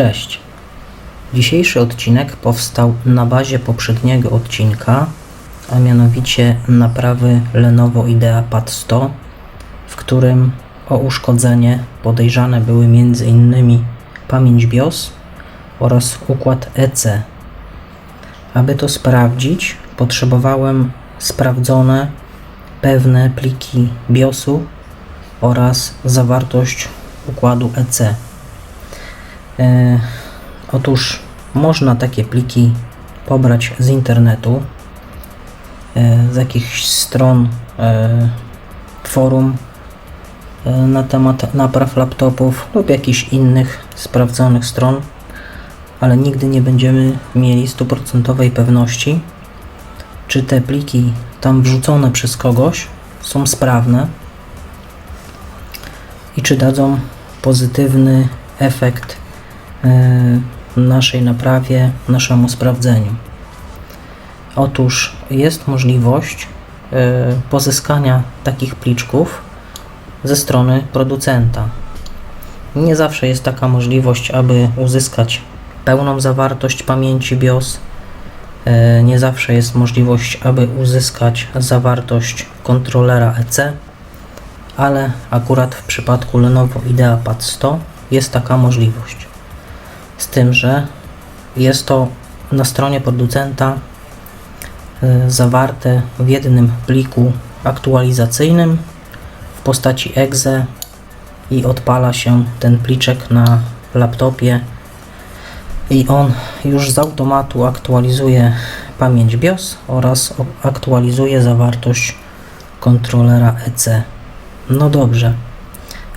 Cześć. Dzisiejszy odcinek powstał na bazie poprzedniego odcinka, a mianowicie naprawy Lenovo IdeaPad 100, w którym o uszkodzenie podejrzane były m.in. pamięć BIOS oraz układ EC. Aby to sprawdzić, potrzebowałem sprawdzone pewne pliki BIOSu oraz zawartość układu EC. E, otóż można takie pliki pobrać z internetu, e, z jakichś stron e, forum e, na temat napraw laptopów lub jakichś innych sprawdzonych stron, ale nigdy nie będziemy mieli stuprocentowej pewności, czy te pliki tam wrzucone przez kogoś są sprawne i czy dadzą pozytywny efekt naszej naprawie, naszemu sprawdzeniu. Otóż jest możliwość e, pozyskania takich pliczków ze strony producenta. Nie zawsze jest taka możliwość, aby uzyskać pełną zawartość pamięci BIOS. E, Nie zawsze jest możliwość, aby uzyskać zawartość kontrolera EC, ale akurat w przypadku Lenovo IdeaPad 100 jest taka możliwość. Z tym, że jest to na stronie producenta e, zawarte w jednym pliku aktualizacyjnym w postaci exe i odpala się ten pliczek na laptopie i on już z automatu aktualizuje pamięć BIOS oraz aktualizuje zawartość kontrolera EC. No dobrze,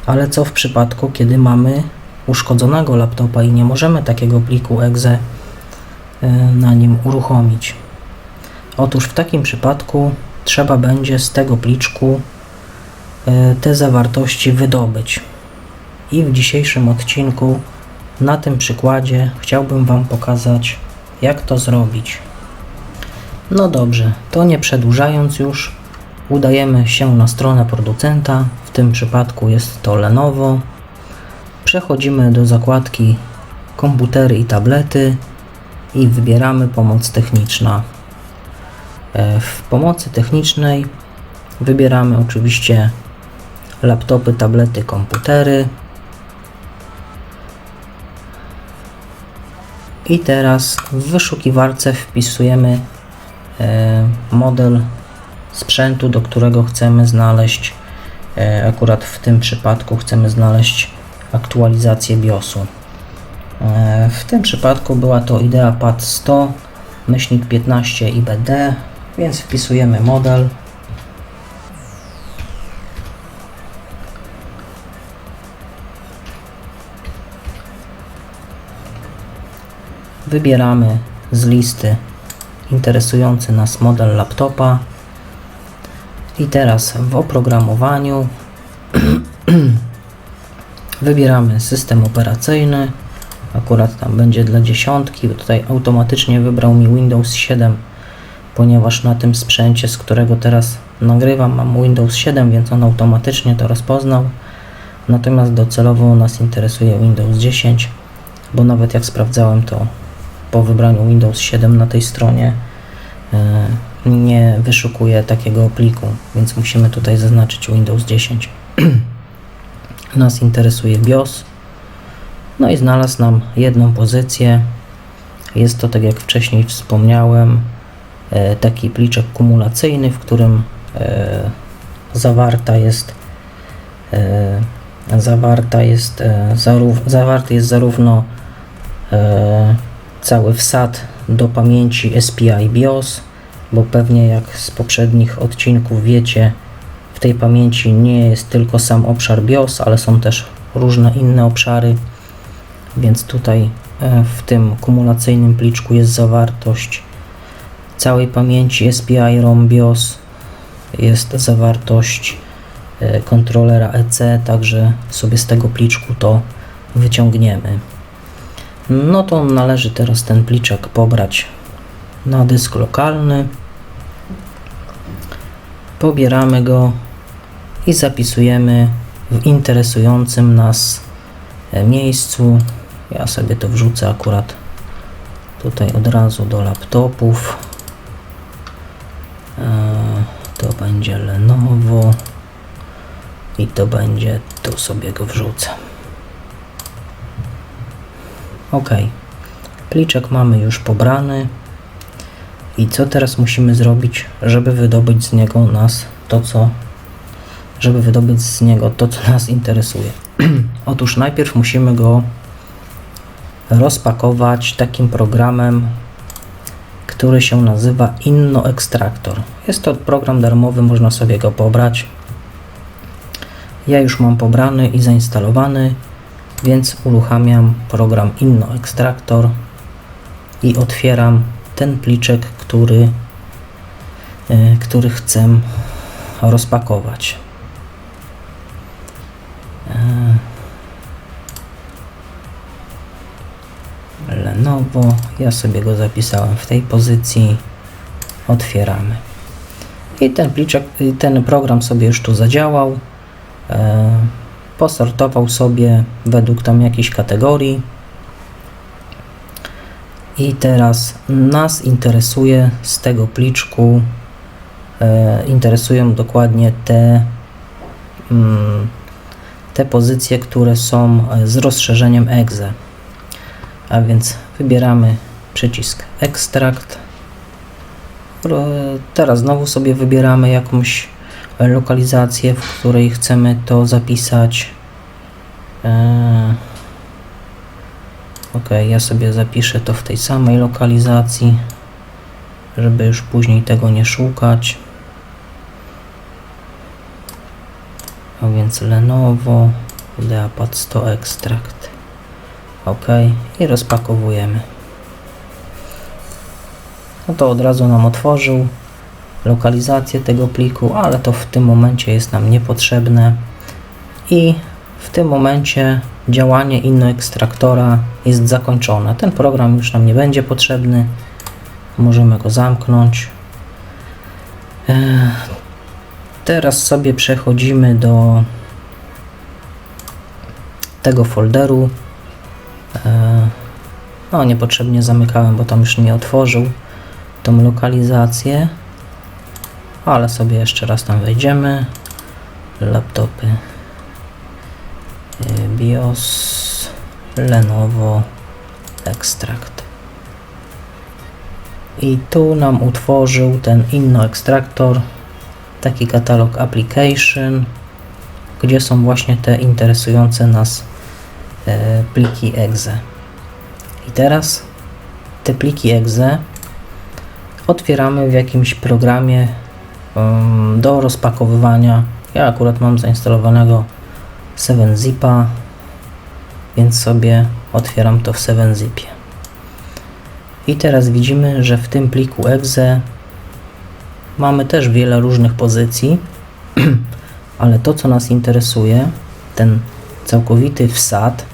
ale co w przypadku, kiedy mamy uszkodzonego laptopa i nie możemy takiego pliku exe e, na nim uruchomić? Otóż w takim przypadku trzeba będzie z tego pliczku e, te zawartości wydobyć. I w dzisiejszym odcinku na tym przykładzie chciałbym Wam pokazać, jak to zrobić. No dobrze, to nie przedłużając już, udajemy się na stronę producenta. W tym przypadku jest to Lenovo. Przechodzimy do zakładki komputery i tablety i wybieramy pomoc techniczna. E, W pomocy technicznej wybieramy oczywiście laptopy, tablety, komputery. I teraz w wyszukiwarce wpisujemy e, model sprzętu, do którego chcemy znaleźć, e, akurat w tym przypadku chcemy znaleźć aktualizację BIOSu. E, w tym przypadku była to IdeaPad 100, myślnik 15 IBD, więc wpisujemy model. Wybieramy z listy interesujący nas model laptopa. I teraz w oprogramowaniu wybieramy system operacyjny. Akurat tam będzie dla dziesiątki. Tutaj automatycznie wybrał mi Windows 7, ponieważ na tym sprzęcie, z którego teraz nagrywam, mam Windows 7, więc on automatycznie to rozpoznał. Natomiast docelowo nas interesuje Windows 10, bo nawet jak sprawdzałem to po wybraniu Windows 7 na tej stronie e, nie wyszukuje takiego pliku, więc musimy tutaj zaznaczyć Windows 10. Nas interesuje BIOS. No i znalazł nam jedną pozycję. Jest to, tak jak wcześniej wspomniałem, e, taki pliczek kumulacyjny, w którym e, zawarta jest e, zawarta jest zawarty jest zarówno cały wsad do pamięci SPI BIOS, bo pewnie jak z poprzednich odcinków wiecie, tej pamięci nie jest tylko sam obszar BIOS, ale są też różne inne obszary, więc tutaj e, w tym kumulacyjnym pliczku jest zawartość całej pamięci SPI ROM BIOS, jest zawartość e, kontrolera EC, także sobie z tego pliczku to wyciągniemy. No to należy teraz ten pliczek pobrać na dysk lokalny. Pobieramy go i zapisujemy w interesującym nas e, miejscu. Ja sobie to wrzucę akurat tutaj od razu do laptopów. E, To będzie Lenovo i to będzie, tu sobie go wrzucę. Ok, pliczek mamy już pobrany. I co teraz musimy zrobić, żeby wydobyć z niego nas to, co żeby wydobyć z niego to, co nas interesuje? Otóż najpierw musimy go rozpakować takim programem, który się nazywa InnoExtractor. Jest to program darmowy, można sobie go pobrać. Ja już mam pobrany i zainstalowany, więc uruchamiam program InnoExtractor i otwieram ten pliczek, który, e, który chcę rozpakować. E, Lenovo, ja sobie go zapisałem w tej pozycji. Otwieramy. I ten pliczek, i ten program sobie już tu zadziałał. E, posortował sobie według tam jakiejś kategorii. I teraz nas interesuje z tego pliczku, e, interesują dokładnie te, mm, te pozycje, które są z rozszerzeniem exe. A więc wybieramy przycisk ekstrakt. Teraz znowu sobie wybieramy jakąś lokalizację, w której chcemy to zapisać. E, Ok, ja sobie zapiszę to w tej samej lokalizacji, żeby już później tego nie szukać. A więc Lenovo Ideapad 100 Extract. Ok, i rozpakowujemy. No to od razu nam otworzył lokalizację tego pliku, ale to w tym momencie jest nam niepotrzebne. I w tym momencie działanie innoekstraktora jest zakończone. Ten program już nam nie będzie potrzebny. Możemy go zamknąć. E, Teraz sobie przechodzimy do tego folderu. E, No, niepotrzebnie zamykałem, bo tam już nie otworzył tą lokalizację. Ale sobie jeszcze raz tam wejdziemy. Laptopy. Y, BIOS Lenovo Extract. I tu nam utworzył ten Inno Extractor taki katalog application, gdzie są właśnie te interesujące nas e, pliki exe. I teraz te pliki exe otwieramy w jakimś programie um, do rozpakowywania. Ja akurat mam zainstalowanego 7zipa, więc sobie otwieram to w 7zipie. I teraz widzimy, że w tym pliku exe mamy też wiele różnych pozycji, ale to co nas interesuje, ten całkowity wsad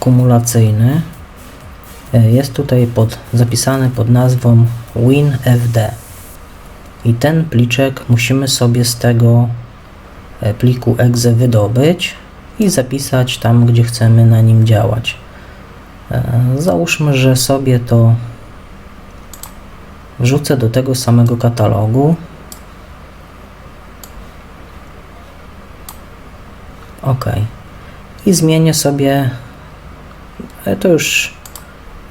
kumulacyjny e, jest tutaj pod, zapisany pod nazwą WinFD. I ten pliczek musimy sobie z tego e, pliku exe wydobyć i zapisać tam, gdzie chcemy na nim działać. E, Załóżmy, że sobie to wrzucę do tego samego katalogu. OK. I zmienię sobie. E, To już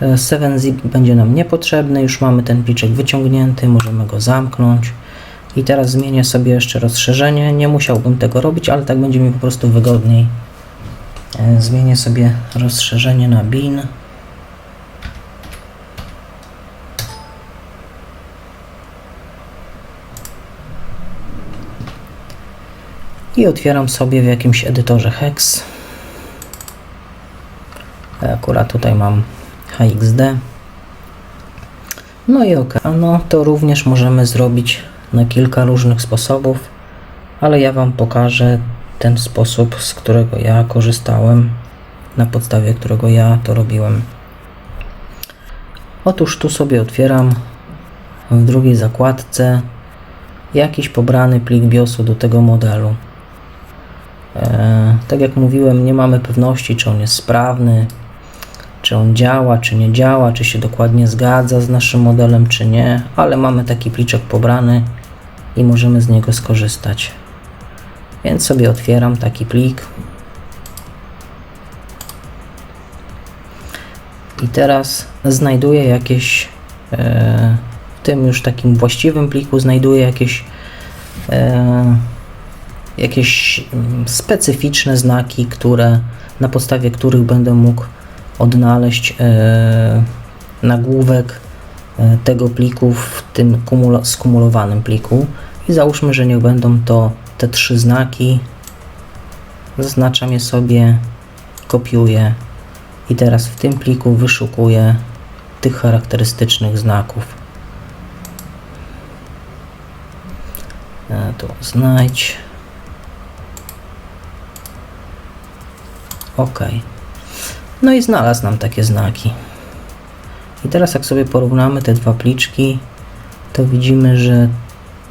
e, 7zip będzie nam niepotrzebny. Już mamy ten pliczek wyciągnięty. Możemy go zamknąć. I teraz zmienię sobie jeszcze rozszerzenie. Nie musiałbym tego robić, ale tak będzie mi po prostu wygodniej. E, Zmienię sobie rozszerzenie na bin. I otwieram sobie w jakimś edytorze Hex. Akurat tutaj mam HXD. No i ok. No to również możemy zrobić na kilka różnych sposobów, ale ja Wam pokażę ten sposób, z którego ja korzystałem, na podstawie którego ja to robiłem. Otóż tu sobie otwieram w drugiej zakładce jakiś pobrany plik BIOSu do tego modelu. E, tak jak mówiłem, nie mamy pewności, czy on jest sprawny, czy on działa, czy nie działa, czy się dokładnie zgadza z naszym modelem, czy nie, ale mamy taki pliczek pobrany i możemy z niego skorzystać. Więc sobie otwieram taki plik. I teraz znajduję jakieś, e, w tym już takim właściwym pliku, znajduję jakieś, e, jakieś mm, specyficzne znaki, które, na podstawie których będę mógł odnaleźć e, nagłówek e, tego pliku w tym skumulowanym pliku. I załóżmy, że niech będą to te trzy znaki. Zaznaczam je sobie, kopiuję i teraz w tym pliku wyszukuję tych charakterystycznych znaków. E, Tu znajdź. OK. No i znalazł nam takie znaki. I teraz jak sobie porównamy te dwa pliczki, to widzimy, że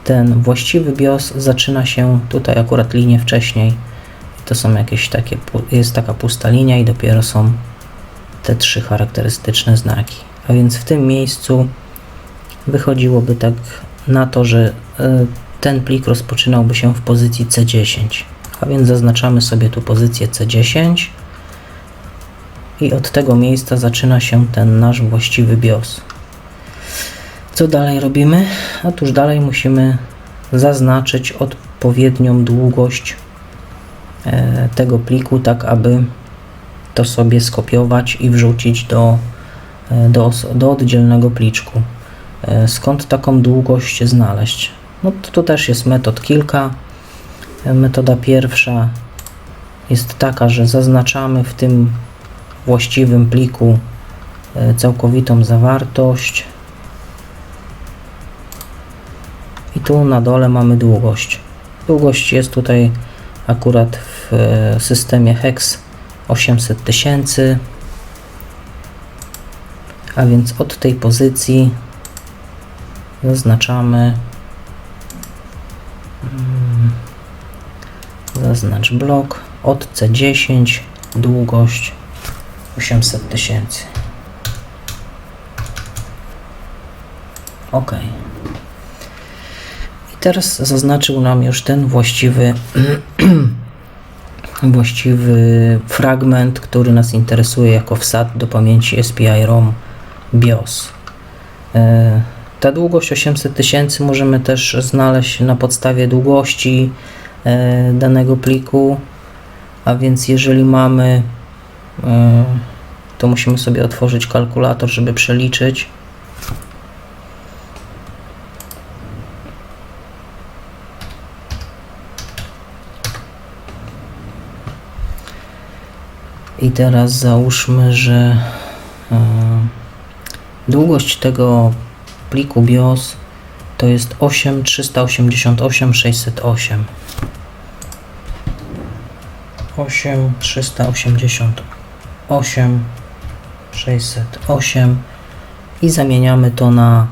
ten właściwy BIOS zaczyna się tutaj akurat linię wcześniej. To są jakieś takie, jest taka pusta linia i dopiero są te trzy charakterystyczne znaki. A więc w tym miejscu wychodziłoby tak na to, że y, ten plik rozpoczynałby się w pozycji C10. A więc zaznaczamy sobie tu pozycję C10 i od tego miejsca zaczyna się ten nasz właściwy BIOS. Co dalej robimy? Otóż dalej musimy zaznaczyć odpowiednią długość e, tego pliku, tak aby to sobie skopiować i wrzucić do, e, do, do oddzielnego pliczku. E, Skąd taką długość znaleźć? No to, to też jest metod kilka. Metoda pierwsza jest taka, że zaznaczamy w tym właściwym pliku e, całkowitą zawartość. I tu na dole mamy długość. Długość jest tutaj akurat w e, systemie hex 800 tysięcy. A więc od tej pozycji zaznaczamy mm, zaznacz blok od C10 długość 800 tysięcy. OK. I teraz zaznaczył nam już ten właściwy właściwy fragment, który nas interesuje jako wsad do pamięci SPI-ROM BIOS. E, Ta długość 800 tysięcy możemy też znaleźć na podstawie długości e, danego pliku, a więc jeżeli mamy to musimy sobie otworzyć kalkulator, żeby przeliczyć. I teraz załóżmy, że e, długość tego pliku BIOS to jest 8388 608. 8388 608 i zamieniamy to na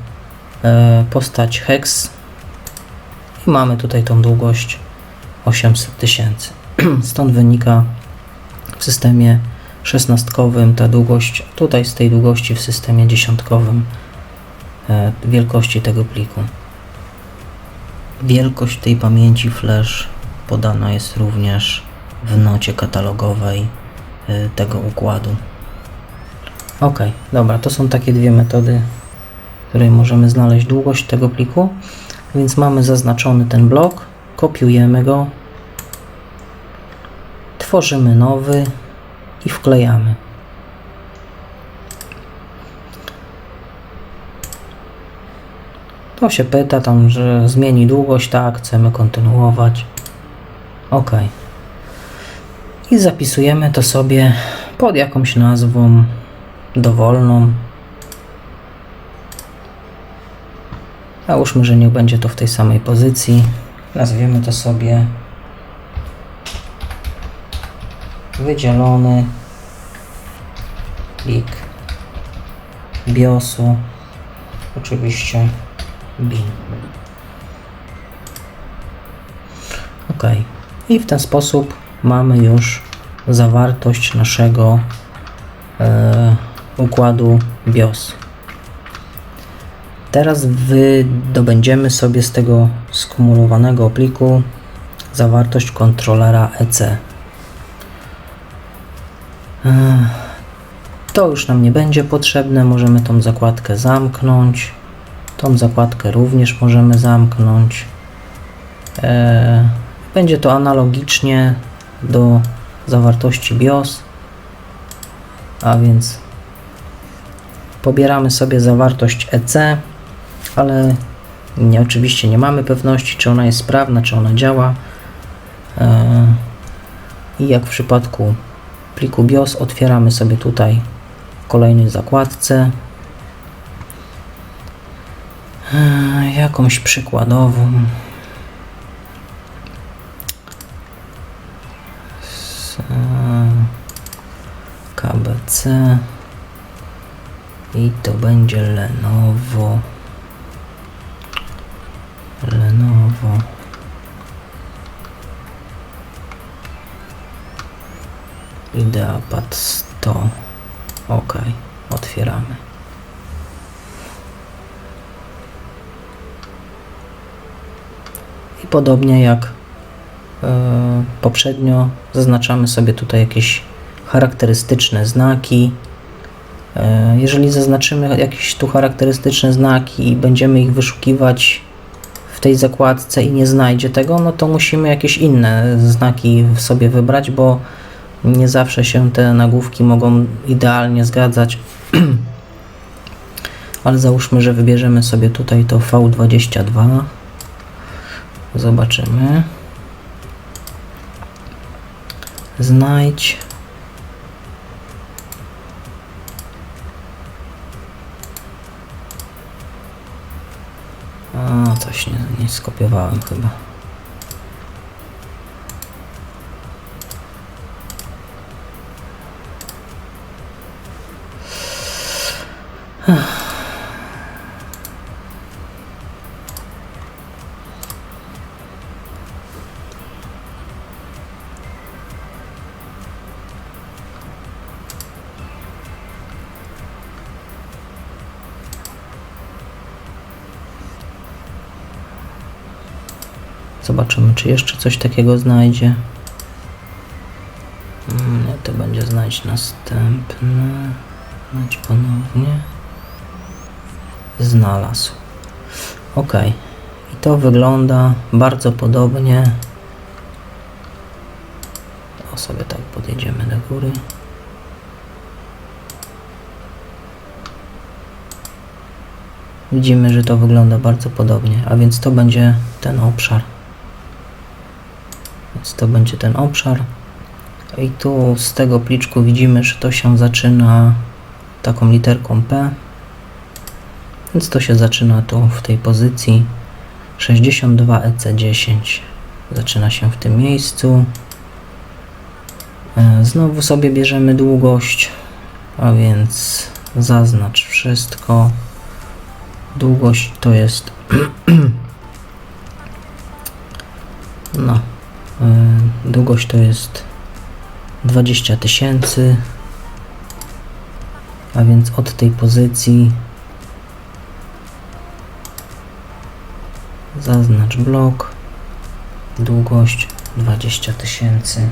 e, postać hex i mamy tutaj tą długość 800 tysięcy. Stąd wynika w systemie szesnastkowym ta długość, tutaj z tej długości w systemie dziesiątkowym e, wielkości tego pliku. Wielkość tej pamięci flash podana jest również w nocie katalogowej tego układu. Ok, dobra, to są takie dwie metody, w której możemy znaleźć długość tego pliku. Więc mamy zaznaczony ten blok, kopiujemy go, tworzymy nowy i wklejamy. To się pyta tam, że zmieni długość, tak, chcemy kontynuować. OK. I zapisujemy to sobie pod jakąś nazwą dowolną. Załóżmy, że niech będzie to w tej samej pozycji. Nazwiemy to sobie wydzielony plik BIOSu, oczywiście bin. Ok. I w ten sposób mamy już zawartość naszego e, układu BIOS. Teraz wydobędziemy sobie z tego skumulowanego pliku zawartość kontrolera EC. Ech, To już nam nie będzie potrzebne, możemy tą zakładkę zamknąć. Tą zakładkę również możemy zamknąć. E, Będzie to analogicznie do zawartości BIOS, a więc pobieramy sobie zawartość EC, ale nie, oczywiście nie mamy pewności, czy ona jest sprawna, czy ona działa. E, I jak w przypadku pliku BIOS, otwieramy sobie tutaj w kolejnej zakładce e, jakąś przykładową. KBC i to będzie Lenovo. Lenovo. IdeaPad 100. Ok, otwieramy. I podobnie jak e, poprzednio, zaznaczamy sobie tutaj jakieś charakterystyczne znaki. E, Jeżeli zaznaczymy jakieś tu charakterystyczne znaki i będziemy ich wyszukiwać w tej zakładce i nie znajdzie tego, no to musimy jakieś inne znaki sobie wybrać, bo nie zawsze się te nagłówki mogą idealnie zgadzać. Ale załóżmy, że wybierzemy sobie tutaj to V22. Zobaczymy. Znajdź. Coś nie, skopiowałem chyba. Zobaczymy, czy jeszcze coś takiego znajdzie. Mm, Nie, to będzie znajdź następne. Znajdź ponownie. Znalazł. Ok. I to wygląda bardzo podobnie. O sobie tak podjedziemy do góry. Widzimy, że to wygląda bardzo podobnie, a więc to będzie ten obszar. Więc to będzie ten obszar. I tu z tego pliczku widzimy, że to się zaczyna taką literką P. Więc to się zaczyna tu w tej pozycji 62 EC10. Zaczyna się w tym miejscu. E, Znowu sobie bierzemy długość, a więc zaznacz wszystko. Długość to jest no długość to jest 20 tysięcy a więc od tej pozycji zaznacz blok długość 20 tysięcy.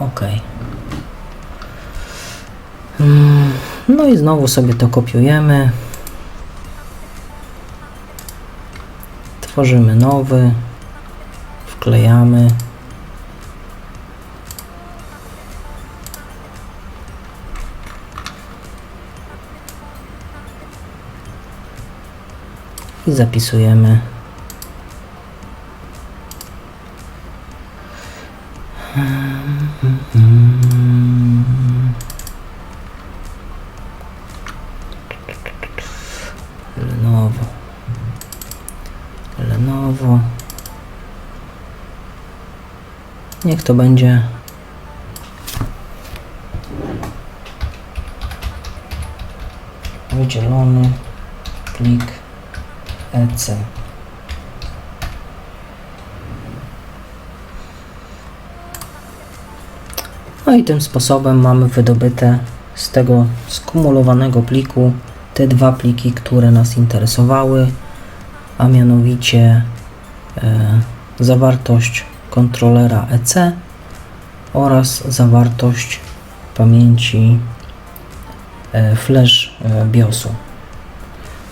Ok Mm, no i znowu sobie to kopiujemy tworzymy nowy wklejamy. I zapisujemy. Lenovo to będzie wydzielony plik EC. No i tym sposobem mamy wydobyte z tego skumulowanego pliku te dwa pliki, które nas interesowały, a mianowicie e, zawartość kontrolera EC oraz zawartość pamięci e, flash e, BIOSu.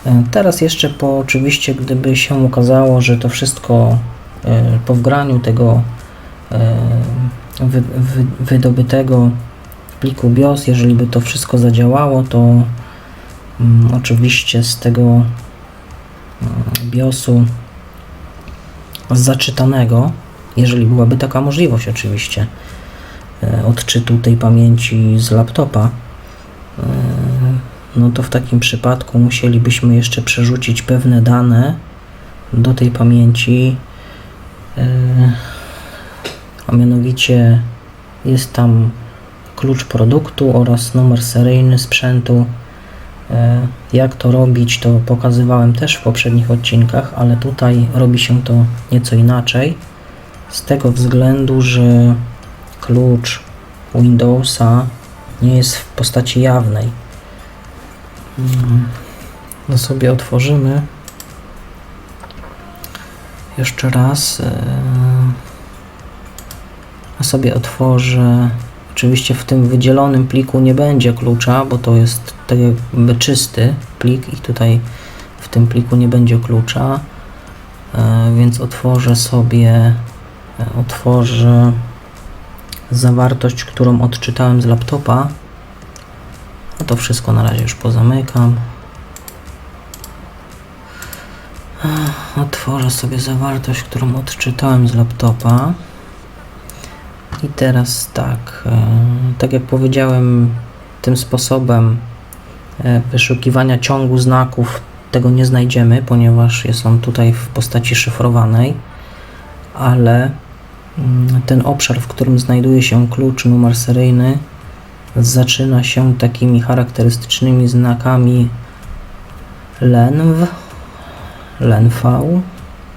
E, Teraz jeszcze po oczywiście, gdyby się okazało, że to wszystko po wgraniu tego wy, wy, wydobytego pliku BIOS, jeżeli by to wszystko zadziałało, to mm, oczywiście z tego mm, BIOSu zaczytanego, jeżeli byłaby taka możliwość oczywiście, e, odczytu tej pamięci z laptopa, e, no to w takim przypadku musielibyśmy jeszcze przerzucić pewne dane do tej pamięci, e, a mianowicie jest tam klucz produktu oraz numer seryjny sprzętu. Jak to robić, to pokazywałem też w poprzednich odcinkach, ale tutaj robi się to nieco inaczej. Z tego względu, że klucz Windowsa nie jest w postaci jawnej. Mm, No sobie otworzymy. Jeszcze raz. e, A sobie otworzę. Oczywiście w tym wydzielonym pliku nie będzie klucza, bo to jest tak jakby czysty plik i tutaj w tym pliku nie będzie klucza. E, Więc otworzę sobie, e, otworzę zawartość, którą odczytałem z laptopa. A to wszystko na razie już pozamykam. Otworzę sobie zawartość, którą odczytałem z laptopa. I teraz tak, e, tak jak powiedziałem, tym sposobem e, wyszukiwania ciągu znaków tego nie znajdziemy, ponieważ jest on tutaj w postaci szyfrowanej, ale ten obszar, w którym znajduje się klucz numer seryjny, zaczyna się takimi charakterystycznymi znakami lenv, lenv,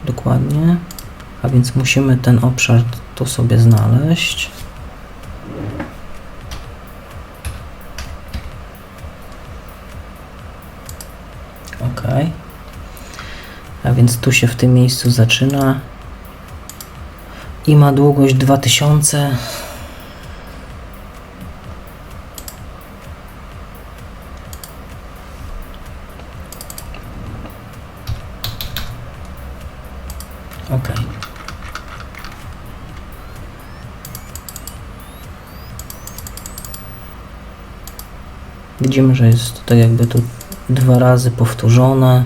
dokładnie, a więc musimy ten obszar tu sobie znaleźć. Ok. A więc tu się w tym miejscu zaczyna i ma długość 2000. Ok. Widzimy, że jest tak jakby tu dwa razy powtórzone.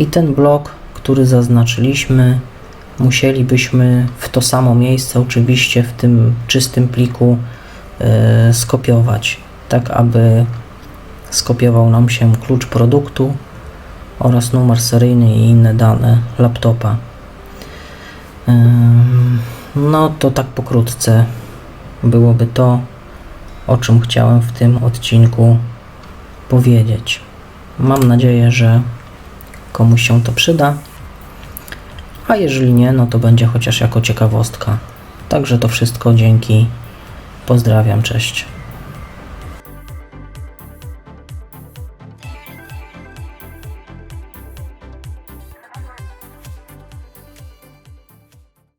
I ten blok, który zaznaczyliśmy, musielibyśmy w to samo miejsce, oczywiście w tym czystym pliku, e, skopiować, tak aby skopiował nam się klucz produktu oraz numer seryjny i inne dane laptopa. No to tak pokrótce byłoby to, o czym chciałem w tym odcinku powiedzieć. Mam nadzieję, że komuś się to przyda, a jeżeli nie, no to będzie chociaż jako ciekawostka. Także to wszystko, dzięki, pozdrawiam, cześć.